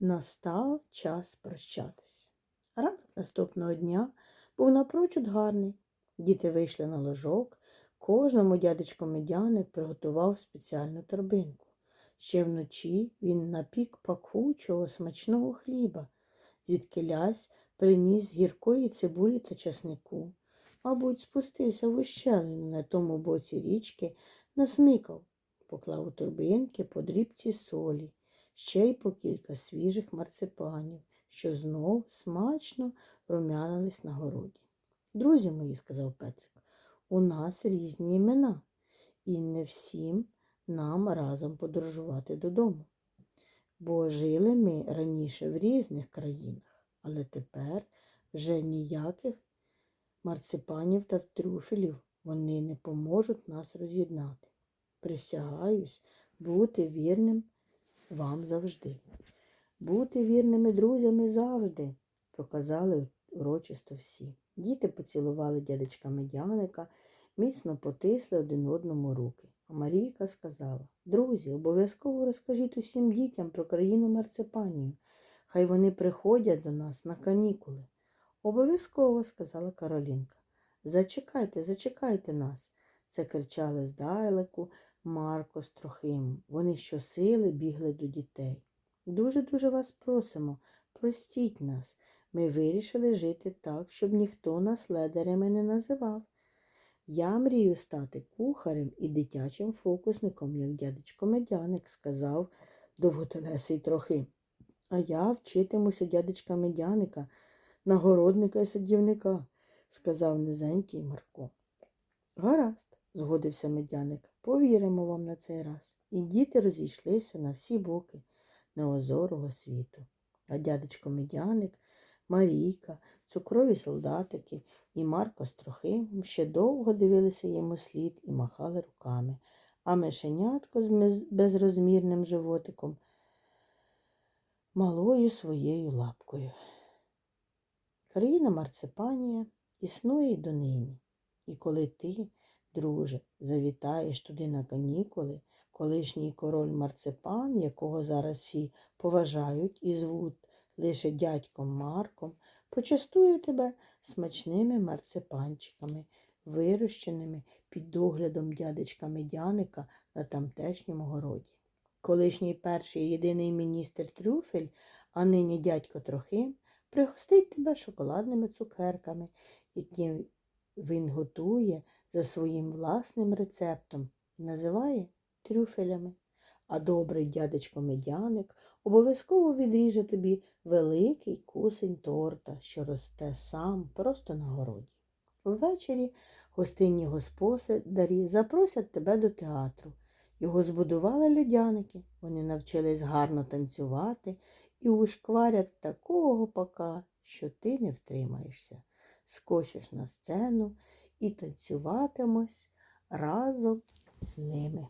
Настав час прощатися. Ранок наступного дня був напрочуд гарний. Діти вийшли на ложок, кожному дядечко медяник приготував спеціальну торбинку. Ще вночі він напік пахучого смачного хліба, звідки лясь приніс гіркої цибулі та часнику. Мабуть, спустився в ущелину на тому боці річки, насмикав, поклав у торбинки по дрібці солі, ще й по кілька свіжих марципанів, що знов смачно рум'янились на городі. Друзі мої, сказав Петрик, у нас різні імена, і не всім нам разом подорожувати додому. Бо жили ми раніше в різних країнах, але тепер вже ніяких марципанів та трюфелів вони не поможуть нас роз'єднати. Присягаюсь бути вірним вам завжди. Бути вірними друзями завжди, проказали урочисто всі. Діти поцілували дядечка медяника, міцно потисли один одному руки. А Марійка сказала, друзі, обов'язково розкажіть усім дітям про країну Марципанію. Хай вони приходять до нас на канікули. Обов'язково, сказала Каролінка. Зачекайте, зачекайте нас. Це кричали здалеку Марко з Трохимом. Вони щосили бігли до дітей. Дуже-дуже вас просимо, простіть нас. Ми вирішили жити так, щоб ніхто нас ледарями не називав. Я мрію стати кухарем і дитячим фокусником, як дядечко медяник, сказав довготелесий трохи. А я вчитимусь у дядечка медяника, нагородника і садівника, сказав низенький Марко. Гаразд, згодився медяник, повіримо вам на цей раз. І діти розійшлися на всі боки неозорого світу. А дядечко медяник, Марійка, цукрові солдатики і Марко з Трохимом ще довго дивилися йому слід і махали руками, а мишенятко з безрозмірним животиком малою своєю лапкою. Країна Марципанія існує й донині. І коли ти, друже, завітаєш туди на канікули, колишній король Марципан, якого зараз всі поважають і звуть лише дядьком Марком, почастує тебе смачними марципанчиками, вирощеними під доглядом дядечка Медяника на тамтешньому городі. Колишній перший єдиний міністр Трюфель, а нині дядько Трохим, пригостить тебе шоколадними цукерками, які він готує за своїм власним рецептом і називає трюфелями. А добрий дядечко медяник обов'язково відріже тобі великий кусень торта, що росте сам просто на городі. Ввечері гостинні господарі запросять тебе до театру. Його збудували людяники, вони навчились гарно танцювати і ушкварять такого пока, що ти не втримаєшся. Скочиш на сцену і танцюватимось разом з ними.